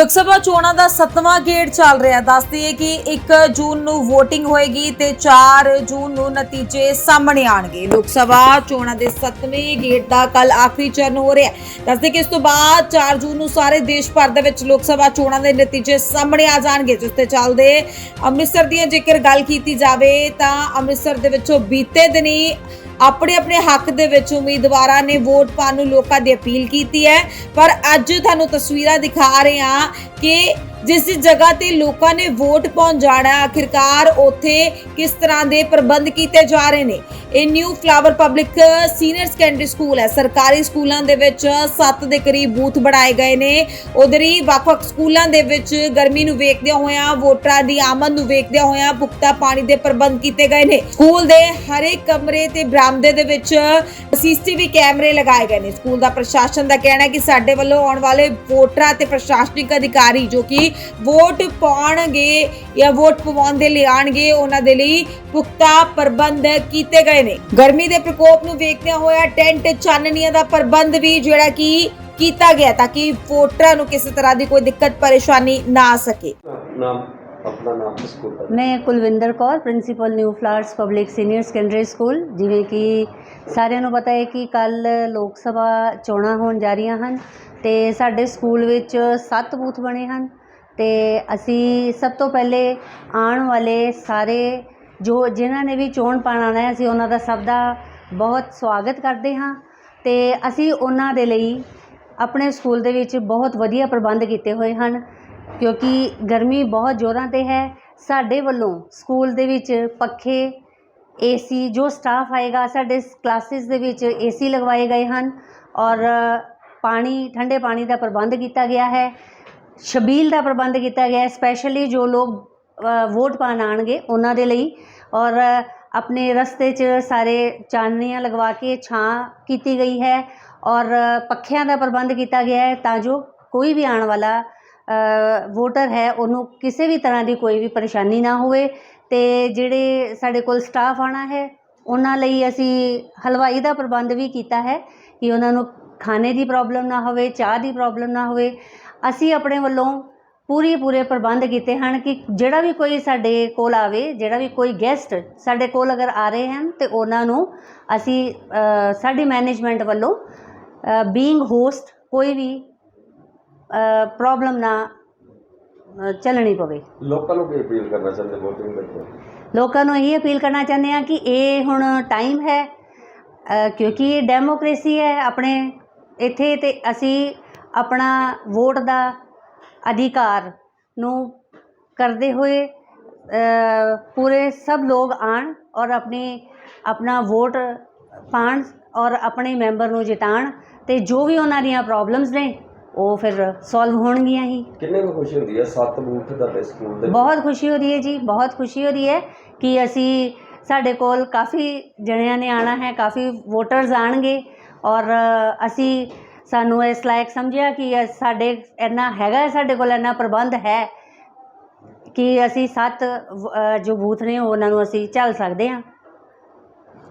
ਲੋਕ ਸਭਾ ਚੋਣਾਂ ਦਾ 7ਵਾਂ ਗੇੜ ਚੱਲ ਰਿਹਾ ਦੱਸਦੀ ਹੈ ਕਿ 1 ਜੂਨ ਨੂੰ VOTING ਹੋਏਗੀ ਤੇ 4 ਜੂਨ ਨੂੰ ਨਤੀਜੇ ਸਾਹਮਣੇ ਆਣਗੇ ਲੋਕ ਸਭਾ ਚੋਣਾਂ ਦੇ 7ਵੇਂ ਗੇੜ ਦਾ ਕੱਲ ਆਖਰੀ ਚਰਨ ਹੋ ਰਿਹਾ ਹੈ। ਦੱਸਦੇ ਕਿ ਇਸ ਤੋਂ ਬਾਅਦ 4 ਜੂਨ ਨੂੰ ਸਾਰੇ ਦੇਸ਼ ਭਰ ਦੇ ਵਿੱਚ ਲੋਕ ਸਭਾ ਚੋਣਾਂ ਦੇ ਨਤੀਜੇ ਸਾਹਮਣੇ ਆ ਜਾਣਗੇ। ਜਿਸ ਤੇ ਚੱਲਦੇ ਅੰਮ੍ਰਿਤਸਰ ਦੀਆਂ ਜੇਕਰ ਗੱਲ ਕੀਤੀ ਜਾਵੇ ਤਾਂ ਅੰਮ੍ਰਿਤਸਰ ਦੇ ਵਿੱਚੋਂ ਬੀਤੇ ਦਿਨੀ ਆਪਣੇ ਆਪਣੇ ਹੱਕ ਦੇ ਵਿੱਚ ਉਮੀਦਵਾਰਾਂ ਨੇ ਵੋਟ ਪਾਉਣ ਨੂੰ ਲੋਕਾਂ ਦੀ ਅਪੀਲ ਕੀਤੀ ਹੈ। ਪਰ ਅੱਜ ਤੁਹਾਨੂੰ ਤਸਵੀਰਾਂ ਦਿਖਾ ਰਹੇ ਹਾਂ ਕਿ ਜਿਸ ਜਿਸ ਜਗ੍ਹਾ ਤੇ ਲੋਕਾਂ ਨੇ ਵੋਟ ਪਾਉਣ ਜਾਣਾ ਆਖਿਰਕਾਰ ਉੱਥੇ ਕਿਸ ਤਰ੍ਹਾਂ ਦੇ ਪ੍ਰਬੰਧ ਕੀਤੇ ਜਾ ਰਹੇ ਨੇ? ਇਹ new flower public senior secondary school ਹੈ। ਸਰਕਾਰੀ ਸਕੂਲਾਂ ਦੇ ਵਿੱਚ 7 ਦੇ ਕਰੀਬ ਬੂਥ ਬਣਾਏ ਗਏ ਨੇ। ਉਧਰ ਹੀ ਵੱਖ-ਵੱਖ ਸਕੂਲਾਂ ਦੇ ਵਿੱਚ ਗਰਮੀ ਨੂੰ ਵੇਖਦਿਆਂ ਹੋਇਆਂ, ਵੋਟਰਾਂ ਦੀ ਆਮਦ ਨੂੰ ਵੇਖਦਿਆਂ ਹੋਇਆਂ ਪੁਖਤਾ ਪਾਣੀ ਦੇ ਪ੍ਰਬੰਧ ਕੀਤੇ ਗਏ ਨੇ। ਸਕੂਲ ਦੇ ਹਰੇਕ ਕਮਰੇ ਤੇ ਬਰਾਮਦੇ ਦੇ ਵਿੱਚ ਸੀਸੀਟੀਵੀ ਕੈਮਰੇ ਲਗਾਏ ਗਏ ਨੇ। ਸਕੂਲ ਦਾ ਪ੍ਰਸ਼ਾਸਨ ਦਾ ਕਹਿਣਾ ਹੈ ਕਿ ਸਾਡੇ ਵੱਲੋਂ ਆਉਣ ਵਾਲੇ ਵੋਟਰਾਂ ਤੇ ਪ੍ਰਸ਼ਾਸਨਿਕ ਅਧਿਕਾਰੀ ਜੋ ਕਿ ਵੋਟ ਪਾਉਣਗੇ ਜਾਂ ਵੋਟ ਪਵਾਉਣ ਦੇ ਲਈ ਆਣਗੇ ਉਹਨਾਂ ਦੇ ਲਈ ਪੁਖਤਾ ਪ੍ਰਬੰਧ ਕੀਤੇ ਗਏ ਨੇ। ਗਰਮੀ ਦੇ ਪ੍ਰਕੋਪ ਨੂੰ ਵੇਖਦਿਆਂ ਹੋਇਆ ਟੈਂਟ ਚਾਨਣੀਆਂ ਦਾ ਪ੍ਰਬੰਧ ਵੀ ਜਿਹੜਾ ਕਿ ਕੀਤਾ ਗਿਆ ਤਾਂ ਕਿ ਵੋਟਰਾਂ ਨੂੰ ਕਿਸੇ ਤਰ੍ਹਾਂ ਦੀ ਕੋਈ ਦਿੱਕਤ ਪਰੇਸ਼ਾਨੀ ਨਾ ਆ ਸਕੇ। ਨਾਮ ਆਪਣਾ ਨਾਮ ਤੇ ਸਕੂਲ ਦਾ। ਮੈਂ Kulwinder Kaur principal new flowers public senior secondary school. ਜਿਵੇਂ ਕਿ ਸਾਰਿਆਂ ਨੂੰ ਪਤਾ ਹੈ ਕਿ ਕੱਲ ਲੋਕ ਸਭਾ ਚੋਣਾਂ ਹੋਣ ਜਾ ਰਹੀਆਂ ਹਨ ਤੇ ਸਾਡੇ ਸਕੂਲ ਵਿੱਚ 7 ਬੂਥ ਬਣੇ ਹਨ। ਤੇ ਅਸੀਂ ਸਭ ਤੋਂ ਪਹਿਲੇ ਆਉਣ ਵਾਲੇ ਸਾਰੇ ਜੋ ਜਿਨ੍ਹਾਂ ਨੇ ਵੀ ਚੋਣ ਪਾਉਣ ਆਉਣਾ ਹੈ, ਅਸੀਂ ਉਹਨਾਂ ਦਾ ਸਭ ਦਾ ਬਹੁਤ ਸਵਾਗਤ ਕਰਦੇ ਹਾਂ ਅਤੇ ਅਸੀਂ ਉਹਨਾਂ ਦੇ ਲਈ ਆਪਣੇ ਸਕੂਲ ਦੇ ਵਿੱਚ ਬਹੁਤ ਵਧੀਆ ਪ੍ਰਬੰਧ ਕੀਤੇ ਹੋਏ ਹਨ, ਕਿਉਂਕਿ ਗਰਮੀ ਬਹੁਤ ਜ਼ੋਰਾਂ ਤੇ ਹੈ। ਸਾਡੇ ਵੱਲੋਂ ਸਕੂਲ ਦੇ ਵਿੱਚ ਪੱਖੇ ਏ ਸੀ ਜੋ ਸਟਾਫ ਆਏਗਾ, ਸਾਡੇ ਕਲਾਸਿਸ ਦੇ ਵਿੱਚ ਏ ਸੀ ਲਗਵਾਏ ਗਏ ਹਨ ਔਰ ਪਾਣੀ, ਠੰਡੇ ਪਾਣੀ ਦਾ ਪ੍ਰਬੰਧ ਕੀਤਾ ਗਿਆ ਹੈ। ਸ਼ਬੀਲ ਦਾ ਪ੍ਰਬੰਧ ਕੀਤਾ ਗਿਆ ਹੈ ਸਪੈਸ਼ਲੀ ਜੋ ਲੋਕ ਵੋਟ ਪਾਉਣ ਆਉਣਗੇ, ਉਹਨਾਂ ਦੇ ਲਈ। ਔਰ, ਆਪਣੇ ਰਸਤੇ 'ਚ ਸਾਰੇ ਚਾਨਣੀਆਂ ਲਗਵਾ ਕੇ ਛਾਂ ਕੀਤੀ ਗਈ ਹੈ। ਔਰ, ਪੱਖਿਆਂ ਦਾ ਪ੍ਰਬੰਧ ਕੀਤਾ ਗਿਆ ਹੈ ਤਾਂ ਜੋ ਕੋਈ ਵੀ ਆਉਣ ਵਾਲਾ ਵੋਟਰ ਹੈ, ਉਹਨੂੰ ਕਿਸੇ ਵੀ ਤਰ੍ਹਾਂ ਦੀ ਕੋਈ ਵੀ ਪਰੇਸ਼ਾਨੀ ਨਾ ਹੋਵੇ। ਤੇ ਜਿਹੜੇ ਸਾਡੇ ਕੋਲ ਸਟਾਫ ਆਣਾ ਹੈ, ਉਹਨਾਂ ਲਈ ਅਸੀਂ ਹਲਵਾਈ ਦਾ ਪ੍ਰਬੰਧ ਵੀ ਕੀਤਾ ਹੈ ਕਿ ਉਹਨਾਂ ਨੂੰ ਖਾਣੇ ਦੀ ਪ੍ਰੋਬਲਮ ਨਾ ਹੋਵੇ, ਚਾਹ ਦੀ ਪ੍ਰੋਬਲਮ ਨਾ ਹੋਵੇ। ਅਸੀਂ ਆਪਣੇ ਵੱਲੋਂ ਪੂਰੀ ਪੂਰੇ ਪ੍ਰਬੰਧ ਕੀਤੇ ਹਨ ਕਿ ਜਿਹੜਾ ਵੀ ਕੋਈ ਸਾਡੇ ਕੋਲ ਆਵੇ ਜਿਹੜਾ ਵੀ ਕੋਈ ਗੈਸਟ ਸਾਡੇ ਕੋਲ ਅਗਰ ਆ ਰਹੇ ਹਨ ਤੇ ਉਹਨਾਂ ਨੂੰ ਅਸੀਂ ਸਾਡੀ ਮੈਨੇਜਮੈਂਟ ਵੱਲੋਂ ਬੀਇੰਗ ਹੋਸਟ ਕੋਈ ਵੀ ਪ੍ਰੋਬਲਮ ਨਾ ਚੱਲਣੀ ਪਵੇ। ਲੋਕਾਂ ਨੂੰ ਕੀ ਅਪੀਲ ਕਰਨਾ ਚਾਹੁੰਦੇ VOTING ਵਿੱਚ ਲੋਕਾਂ ਨੂੰ ਇਹੀ ਅਪੀਲ ਕਰਨਾ ਚਾਹੁੰਦੇ ਹਾਂ ਕਿ ਇਹ ਹੁਣ ਟਾਈਮ ਹੈ ਕਿਉਂਕਿ ਇਹ ਡੈਮੋਕ੍ਰੇਸੀ ਹੈ ਆਪਣੇ ਇੱਥੇ ਤੇ ਅਸੀਂ ਆਪਣਾ ਵੋਟ ਦਾ ਅਧਿਕਾਰ ਨੂੰ ਕਰਦੇ ਹੋਏ ਪੂਰੇ ਸਭ ਲੋਕ ਆਣ ਔਰ ਆਪਣੀ ਆਪਣਾ ਵੋਟ ਪਾਣ ਔਰ ਆਪਣੇ ਮੈਂਬਰ ਨੂੰ ਜਿਤਾਣ ਤੇ ਜੋ ਵੀ ਉਹਨਾਂ ਦੀਆਂ ਪ੍ਰੋਬਲਮਸ ਨੇ ਉਹ ਫਿਰ ਸੋਲਵ ਹੋਣਗੀਆਂ ਹੀ। ਕਿੰਨੇ ਕੁ ਖੁਸ਼ੀ ਹੁੰਦੀ ਹੈ? ਸੱਤ ਬੂਥ ਤੁਹਾਡੇ ਸਕੂਲ ਦੇ ਬਹੁਤ ਖੁਸ਼ੀ ਹੋ ਰਹੀ ਹੈ ਜੀ ਬਹੁਤ ਖੁਸ਼ੀ ਹੋ ਰਹੀ ਹੈ ਕਿ ਅਸੀਂ ਸਾਡੇ ਕੋਲ ਕਾਫੀ ਜਣਿਆਂ ਨੇ ਆਣਾ ਹੈ ਕਾਫੀ ਵੋਟਰਸ ਆਣਗੇ ਔਰ ਅਸੀਂ ਸਾਨੂੰ ਇਸ ਲਾਇਕ ਸਮਝਿਆ ਕਿ ਸਾਡੇ ਇੰਨਾ ਹੈਗਾ, ਸਾਡੇ ਕੋਲ ਇੰਨਾ ਪ੍ਰਬੰਧ ਹੈ ਕਿ ਅਸੀਂ ਸੱਤ ਜੋ ਬੂਥ ਨੇ ਉਹਨਾਂ ਨੂੰ ਅਸੀਂ ਝੱਲ ਸਕਦੇ ਹਾਂ।